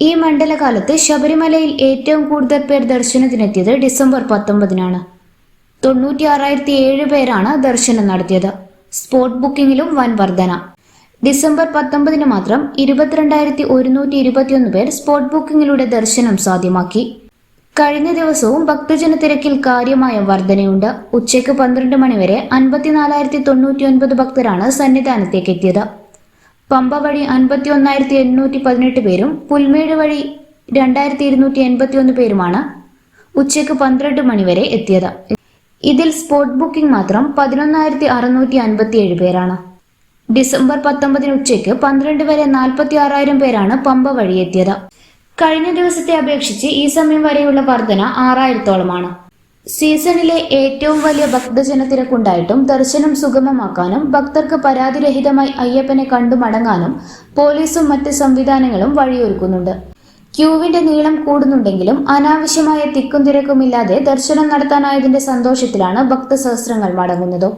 ഈ മണ്ഡലകാലത്ത് ശബരിമലയിൽ ഏറ്റവും കൂടുതൽ പേർ ദർശനത്തിനെത്തിയത് ഡിസംബർ പത്തൊമ്പതിനാണ്. തൊണ്ണൂറ്റി ആറായിരത്തി ഏഴ് പേരാണ് ദർശനം നടത്തിയത്. സ്പോട്ട് ബുക്കിംഗിലും വൻ വർധന. ഡിസംബർ പത്തൊമ്പതിന് മാത്രം ഇരുപത്തിരണ്ടായിരത്തി ഒരുന്നൂറ്റി ഇരുപത്തിയൊന്ന് പേർ സ്പോട്ട് ബുക്കിംഗിലൂടെ ദർശനം സാധ്യമാക്കി. കഴിഞ്ഞ ദിവസവും ഭക്തജന തിരക്കിൽ കാര്യമായ വർധനയുണ്ട്. ഉച്ചയ്ക്ക് പന്ത്രണ്ട് മണിവരെ അൻപത്തിനാലായിരത്തി തൊണ്ണൂറ്റി ഒൻപത് ഭക്തരാണ് സന്നിധാനത്തേക്ക് എത്തിയത് പമ്പ വഴി അൻപത്തി ഒന്നായിരത്തി എണ്ണൂറ്റി പതിനെട്ട് പേരും പുൽമേട് വഴി രണ്ടായിരത്തി ഇരുന്നൂറ്റി എൺപത്തി ഒന്ന് പേരുമാണ് ഉച്ചയ്ക്ക് പന്ത്രണ്ട് മണിവരെ എത്തിയത്. ഇതിൽ സ്പോട്ട് ബുക്കിംഗ് മാത്രം പതിനൊന്നായിരത്തി അറുന്നൂറ്റി അൻപത്തി ഏഴ് പേരാണ്. ഡിസംബർ പത്തൊമ്പതിന് ഉച്ചയ്ക്ക് പന്ത്രണ്ട് വരെ നാൽപ്പത്തി ആറായിരം പേരാണ് പമ്പ വഴി എത്തിയത്. കഴിഞ്ഞ ദിവസത്തെ അപേക്ഷിച്ച് ഈ സമയം വരെയുള്ള വർധന ആറായിരത്തോളമാണ്. സീസണിലെ ഏറ്റവും വലിയ ഭക്തജന തിരക്കുണ്ടായിട്ടും ദർശനം സുഗമമാക്കാനും ഭക്തർക്ക് പരാതിരഹിതമായി അയ്യപ്പനെ കണ്ടു മടങ്ങാനും പോലീസും മറ്റ് സംവിധാനങ്ങളും വഴിയൊരുക്കുന്നുണ്ട്. ക്യൂവിന്റെ നീളം കൂടുന്നുണ്ടെങ്കിലും അനാവശ്യമായ തിക്കും തിരക്കുമില്ലാതെ ദർശനം നടത്താനായതിന്റെ സന്തോഷത്തിലാണ് ഭക്തസഹസ്രങ്ങൾ മടങ്ങുന്നത്.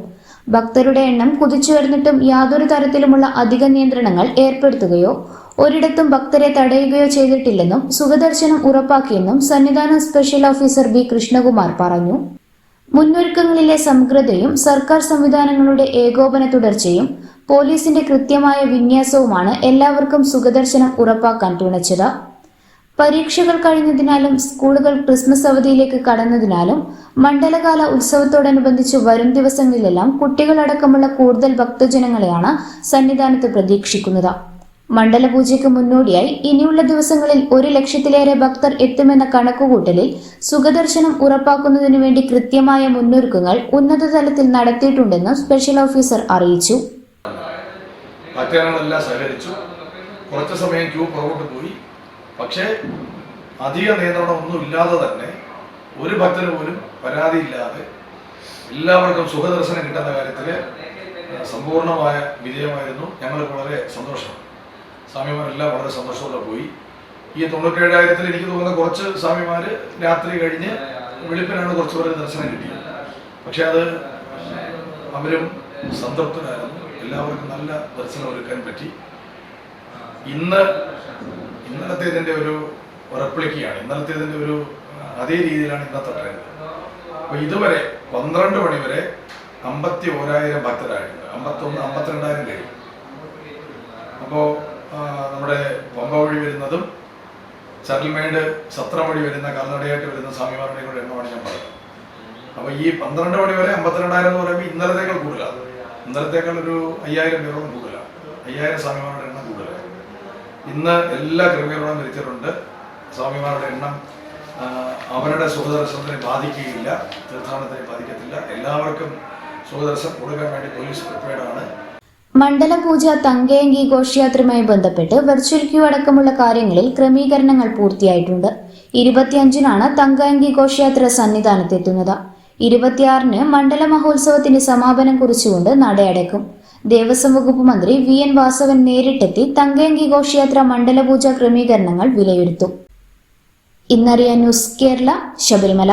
ഭക്തരുടെ എണ്ണം കുതിച്ചുയർന്നിട്ടും യാതൊരു തരത്തിലുമുള്ള അധിക നിയന്ത്രണങ്ങൾ ഏർപ്പെടുത്തുകയോ ഒരിടത്തും ഭക്തരെ തടയുകയോ ചെയ്തിട്ടില്ലെന്നും സുഖദർശനം ഉറപ്പാക്കിയെന്നും സന്നിധാന സ്പെഷ്യൽ ഓഫീസർ ബി കൃഷ്ണകുമാർ പറഞ്ഞു. മുന്നൊരുക്കങ്ങളിലെ സമഗ്രതയും സർക്കാർ സംവിധാനങ്ങളുടെ ഏകോപന തുടർച്ചയും പോലീസിന്റെ കൃത്യമായ വിന്യാസവുമാണ് എല്ലാവർക്കും സുഖദർശനം ഉറപ്പാക്കാൻ തുണച്ചത്. പരീക്ഷകൾ കഴിഞ്ഞതിനാലും സ്കൂളുകൾ ക്രിസ്മസ് അവധിയിലേക്ക് കടന്നതിനാലും മണ്ഡലകാല ഉത്സവത്തോടനുബന്ധിച്ച് വരും ദിവസങ്ങളിലെല്ലാം കുട്ടികളടക്കമുള്ള കൂടുതൽ ഭക്തജനങ്ങളെയാണ് സന്നിധാനത്ത് പ്രതീക്ഷിക്കുന്നത്. മണ്ഡലപൂജയ്ക്ക് മുന്നോടിയായി ഇനിയുള്ള ദിവസങ്ങളിൽ ഒരു ലക്ഷത്തിലേറെ ഭക്തർ എത്തുമെന്ന കണക്കുകൂട്ടലിൽ സുഖദർശനം ഉറപ്പാക്കുന്നതിനു വേണ്ടി കൃത്യമായ മുന്നൊരുക്കങ്ങൾ ഉന്നതതലത്തിൽ നടത്തിയിട്ടുണ്ടെന്ന് സ്പെഷ്യൽ ഓഫീസർ അറിയിച്ചു. മറ്റേങ്ങളെല്ലാം സഹകരിച്ചു. കുറച്ച് സമയം ക്യൂ പുറകോട്ട് പോയി. പക്ഷേ അധിക നിയന്ത്രണമൊന്നും ഇല്ലാതെ തന്നെ ഒരു ഭക്തന് പോലും പരാതിയില്ലാതെ എല്ലാവർക്കും സുഖദർശനം കിട്ടുന്ന കാര്യത്തിൽ സമ്പൂർണമായ വിജയമായിരുന്നു. ഞങ്ങൾക്ക് വളരെ സന്തോഷം. സ്വാമിമാരെല്ലാം വളരെ സന്തോഷത്തോടെ പോയി. ഈ തൊണ്ണൂറ്റേഴായിരത്തിൽ എനിക്ക് തോന്നുന്ന കുറച്ച് സ്വാമിമാർ രാത്രി കഴിഞ്ഞ് വെളുപ്പിനാണ് കുറച്ച് പേർക്ക് ദർശനം കിട്ടിയത്. പക്ഷെ അത് അവരും സംതൃപ്തരായിരുന്നു. എല്ലാവർക്കും നല്ല ദർശനം ഒരുക്കാൻ പറ്റി. ഇന്ന് ഇന്നലത്തേതിന്റെ ഒരു റെപ്ലിക്കയാണ് ഇന്നലത്തേതിന്റെ ഒരു അതേ രീതിയിലാണ് ഇന്നത്തെ ട്രെൻഡ് അപ്പോൾ ഇതുവരെ പന്ത്രണ്ട് മണിവരെ അമ്പത്തി ഓരായിരം ഭക്തരായിട്ടുണ്ട്. അമ്പത്തൊന്ന് അമ്പത്തിരണ്ടായിരം കഴിയും അപ്പോൾ നമ്മുടെ പമ്പ വഴി വരുന്നതും ചരൽമേട് സത്രം വഴി വരുന്ന കാൽനടയായിട്ട് വരുന്ന സ്വാമിമാരുടെ കൂടെ എണ്ണമാണ് ഞാൻ പറയുന്നത്. അപ്പോൾ ഈ പന്ത്രണ്ട് മണി വരെ അമ്പത്തിരണ്ടായിരം എന്ന് പറയുമ്പോൾ ഇന്നലത്തേക്കാൾ കൂടുതലാണ് ഇന്നലത്തേക്കാൾ ഒരു അയ്യായിരം പേരോളം കൂടുതലാണ് അയ്യായിരം സ്വാമിമാരുടെ എണ്ണം കൂടുതലാണ് ഇന്ന് എല്ലാ ക്രമീകരണവും ധരിച്ചിട്ടുണ്ട് സ്വാമിമാരുടെ എണ്ണം അവരുടെ സുഖദർശനത്തിനെ ബാധിക്കുകയില്ല. തീർത്ഥാടനത്തിനെ ബാധിക്കത്തില്ല. എല്ലാവർക്കും സുഖദർശനം കൊടുക്കാൻ വേണ്ടി പോലീസ് പ്രിപ്പയർഡാണ്. മണ്ഡലപൂജ തങ്കയങ്കി ഘോഷയാത്രയുമായി ബന്ധപ്പെട്ട് വെർച്വൽ ക്യൂ അടക്കമുള്ള കാര്യങ്ങളിൽ ക്രമീകരണങ്ങൾ പൂർത്തിയായിട്ടുണ്ട്. ഇരുപത്തിയഞ്ചിനാണ് തങ്കയങ്കി ഘോഷയാത്ര സന്നിധാനത്തെത്തുന്നത്. ഇരുപത്തിയാറിന് മണ്ഡല മഹോത്സവത്തിന്റെ സമാപനം കുറിച്ചുകൊണ്ട് നടയടക്കും. ദേവസ്വം വകുപ്പ് മന്ത്രി വി എൻ വാസവൻ നേരിട്ടെത്തി തങ്കയങ്കി ഘോഷയാത്ര മണ്ഡലപൂജ ക്രമീകരണങ്ങൾ വിലയിരുത്തും. ഇന്നറിയ ന്യൂസ് കേരള ശബരിമല.